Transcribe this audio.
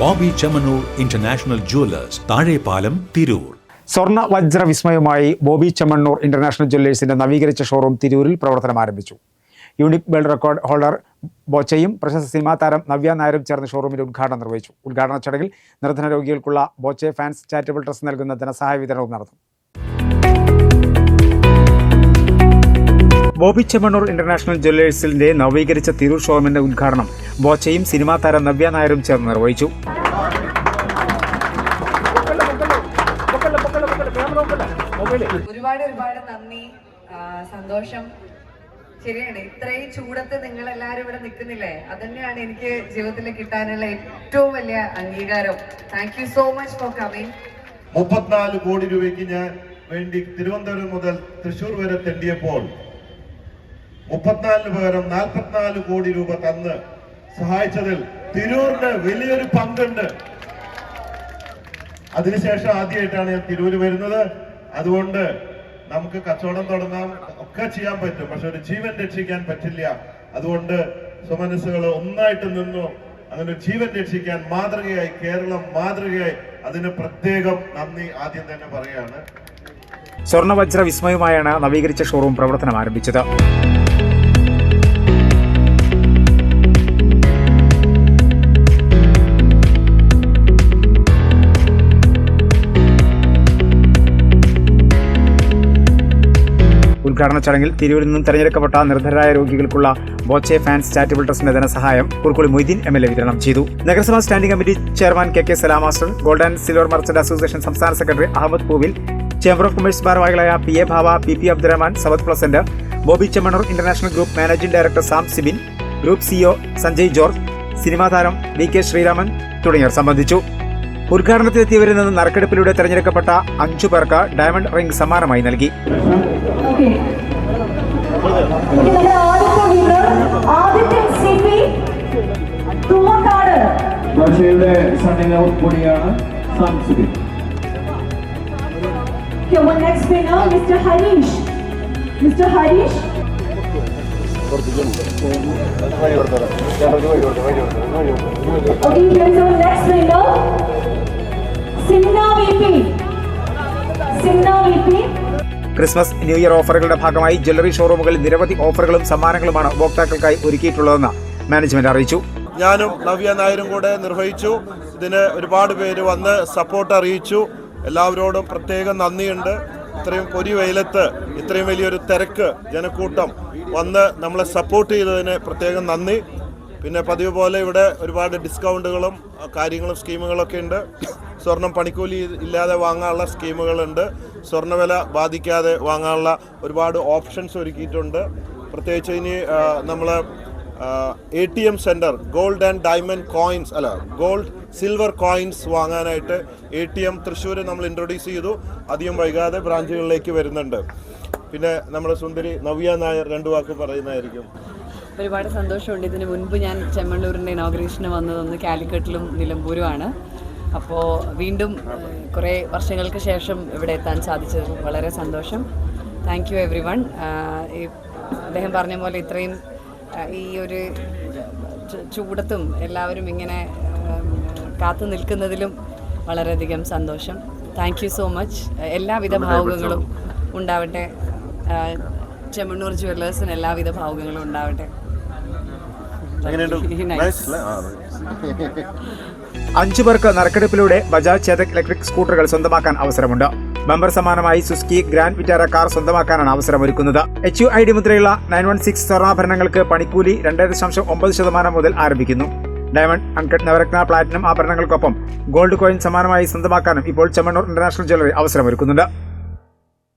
Boby Chemmanur international jewellers Thazhepalam Tirur. സ്വർണ വജ്ര വിസ്മയമായി ബോബി ചെമ്മണ്ണൂർ ഇന്റർനാഷണൽ ജ്വല്ലേഴ്സിന്റെ നവീകരിച്ച ഷോറൂം തിരൂരിൽ പ്രവർത്തനം ആരംഭിച്ചു. യൂണിക് വേൾഡ് റെക്കോർഡ് ഹോൾഡർ ബോച്ചയും പ്രശസ്ത സിനിമാ താരം നവ്യ നായരും ചേർന്ന് ഷോറൂമിന്റെ ഉദ്ഘാടനം നിർവഹിച്ചു. ഉദ്ഘാടന ചടങ്ങിൽ നിർധന രോഗികൾക്കുള്ള ബോച്ചെ ഫാൻസ് ചാരിറ്റബിൾ ട്രസ്റ്റ് നൽകുന്ന ധനസഹായ വിതരണവും നടന്നു. ബോബി ചെമ്മണ്ണൂർ ഇന്റർനാഷണൽ ജ്വല്ലേഴ്സിന്റെ നവീകരിച്ച തിരൂർ ഷോറൂമിന്റെ ഉദ്ഘാടനം ബോച്ചയും സിനിമാ താരം നവ്യ നായരും ചേർന്ന് നിർവഹിച്ചു. ഒരുപാട് ഒരുപാട് നന്ദി. സന്തോഷം. ശരിയാണ് ഇത്രയും ചൂടത്ത് നിങ്ങൾ എല്ലാരും ഇവിടെ നിൽക്കുന്നില്ലേ? അതന്നെയാണ് എനിക്ക് ജീവിതത്തിൽ കിട്ടാനുള്ള ഏറ്റവും വലിയ അംഗീകാരം. Thank you so much for coming മുപ്പത്തിനാല് കോടി രൂപയ്ക്ക് ഞാൻ വേണ്ടി തിരുവനന്തപുരം മുതൽ തൃശൂർ വരെ തെണ്ടിയപ്പോൾ മുപ്പത്തിനാലിന് പകരം നാൽപ്പത്തിനാല് കോടി രൂപ തന്ന് സഹായിച്ചതിൽ തിരൂരിന് വലിയൊരു പങ്കുണ്ട്. അതിനുശേഷം ആദ്യമായിട്ടാണ് ഞാൻ തിരൂര് വരുന്നത്. അതുകൊണ്ട് നമുക്ക് കച്ചവടം തുടങ്ങാം. ഒക്കെ ചെയ്യാൻ പറ്റും. പക്ഷെ ഒരു ജീവൻ രക്ഷിക്കാൻ പറ്റില്ല. അതുകൊണ്ട് സുമനസ്സുകൾ ഒന്നായിട്ട് നിന്നു. അങ്ങനെ ജീവൻ രക്ഷിക്കാൻ മാതൃകയായി കേരളം മാതൃകയായി അതിന് പ്രത്യേകം നന്ദി ആദ്യം തന്നെ പറയാണ് സ്വർണവജ്ര വിസ്മയമായാണ് നവീകരിച്ച ഷോറൂം പ്രവർത്തനം ആരംഭിച്ചത്. ഉദ്ഘാടന ചടങ്ങിൽ തിരൂരിൽ നിന്നും തെരഞ്ഞെടുക്കപ്പെട്ട നിർധനരായ രോഗികൾക്കുള്ള ബോച്ചെ ഫാൻസ് ചാരിറ്റബിൾ ട്രസ്റ്റിന്റെ ധനസഹായം Kurukkoli Moideen M L A വിതരണം ചെയ്തു. നഗരസഭാ standing committee chairman K K Salam master gold and silver merchant association സംസ്ഥാന secretary Ahammed Poovil chamber of commerce ഭാരവാഹികളായ P A Bava P P Abdurahman സവത് pleasant Bobby Chemmanur international group managing director Sam Sibin group CEO Sanjay George cinema താരം V K Sreeraman തുടങ്ങിയവർ സംബന്ധിച്ചു. ഉദ്ഘാടനത്തിലെത്തിയവരിൽ നിന്ന് നറുക്കെടുപ്പിലൂടെ തെരഞ്ഞെടുക്കപ്പെട്ട അഞ്ചു പേർക്ക് diamond ring സമ്മാനമായി നൽകി കൂടിയാണ് Samskriti Okay, one next winner, Mr. Harish. Mr. Harish. Okay, here is our next winner. Christmas new year ഓഫറുകളുടെ ഭാഗമായി ജ്വല്ലറി ഷോറൂമുകളിൽ നിരവധി ഓഫറുകളും സമ്മാനങ്ങളുമാണ് ഉപഭോക്താക്കൾക്കായി ഒരുക്കിയിട്ടുള്ളതെന്ന് മാനേജ്മെന്റ് അറിയിച്ചു. ഞാനും നവ്യ നായരും കൂടെ നിർവഹിച്ചു. ഇതിന് ഒരുപാട് പേര് വന്ന് സപ്പോർട്ട് അറിയിച്ചു. എല്ലാവരോടും പ്രത്യേകം നന്ദിയുണ്ട്. ഇത്രയും പൊരി വെയിലത്ത് ഇത്രയും വലിയൊരു തിരക്ക് ജനക്കൂട്ടം വന്ന് നമ്മളെ സപ്പോർട്ട് ചെയ്തതിന് പ്രത്യേകം നന്ദി. പിന്നെ പതിവ് പോലെ ഇവിടെ ഒരുപാട് ഡിസ്കൗണ്ടുകളും കാര്യങ്ങളും സ്കീമുകളൊക്കെ ഉണ്ട്. സ്വർണം പണിക്കൂലി ഇല്ലാതെ വാങ്ങാനുള്ള സ്കീമുകളുണ്ട്. സ്വർണവില ബാധിക്കാതെ വാങ്ങാനുള്ള ഒരുപാട് ഓപ്ഷൻസ് ഒരുക്കിയിട്ടുണ്ട്. പ്രത്യേകിച്ച് ഇനി നമ്മൾ A T M centre gold and diamond coins അല്ല ഗോൾഡ് സിൽവർ കോയിൻസ് വാങ്ങാനായിട്ട് എ ടി എം തൃശ്ശൂർ നമ്മൾ ഇൻട്രൊഡ്യൂസ് ചെയ്തു. അധികം വൈകാതെ ബ്രാഞ്ചുകളിലേക്ക് വരുന്നുണ്ട്. പിന്നെ നമ്മുടെ സുന്ദരി നവ്യ നായർ രണ്ട് വാക്ക് പറയുന്നതായിരിക്കും. ഒരുപാട് സന്തോഷമുണ്ട്. ഇതിന് മുൻപ് ഞാൻ ചെമ്മണ്ണൂരിന്റെ ഇനോഗ്രേഷന് വന്നതൊന്ന് കാലിക്കട്ടിലും നിലമ്പൂരുമാണ്. അപ്പോൾ വീണ്ടും കുറേ വർഷങ്ങൾക്ക് ശേഷം ഇവിടെ എത്താൻ സാധിച്ചത് വളരെ സന്തോഷം. താങ്ക് യു എവ്രി വൺ അദ്ദേഹം പറഞ്ഞ പോലെ ഇത്രയും ഈ ഒരു ചൂടത്തും എല്ലാവരും ഇങ്ങനെ കാത്തു നിൽക്കുന്നതിലും വളരെയധികം സന്തോഷം. താങ്ക് യു സോ മച്ച് എല്ലാവിധ ഭാവുകങ്ങളും ഉണ്ടാവട്ടെ. ചെമ്മണ്ണൂർ ജുവല്ലേഴ്സിന് എല്ലാവിധ ഭാവുകങ്ങളും ഉണ്ടാവട്ടെ. Nice. അഞ്ചു പേർക്ക് നറുക്കെടുപ്പിലൂടെ ബജാജ് ചേതക് ഇലക്ട്രിക് സ്കൂട്ടറുകൾ സ്വന്തമാക്കാൻ അവസരമുണ്ട്. ബമ്പർ സമാനമായി സുസ്കി ഗ്രാൻഡ് വിറ്റാര കാർ സ്വന്തമാക്കാനാണ് അവസരമൊരുക്കുന്നത്. എച്ച് യു ഐ ഡി മുദ്രയുള്ള നയൻ വൺ സിക്സ് സ്വർണാഭരണങ്ങൾക്ക് പണിക്കൂലി രണ്ട് ദശാംശം ഒമ്പത് ശതമാനം മുതൽ ആരംഭിക്കുന്നു. ഡയമണ്ട് അങ്കട്ട് നവരത്ന പ്ലാറ്റിനം ആഭരണങ്ങൾക്കൊപ്പം ഗോൾഡ് കോയിൻ സമാനമായി സ്വന്തമാക്കാനും ഇപ്പോൾ ചെമ്മണ്ണൂർ ഇന്റർനാഷണൽ ജ്വല്ലറി അവസരമൊരുക്കുന്നുണ്ട്.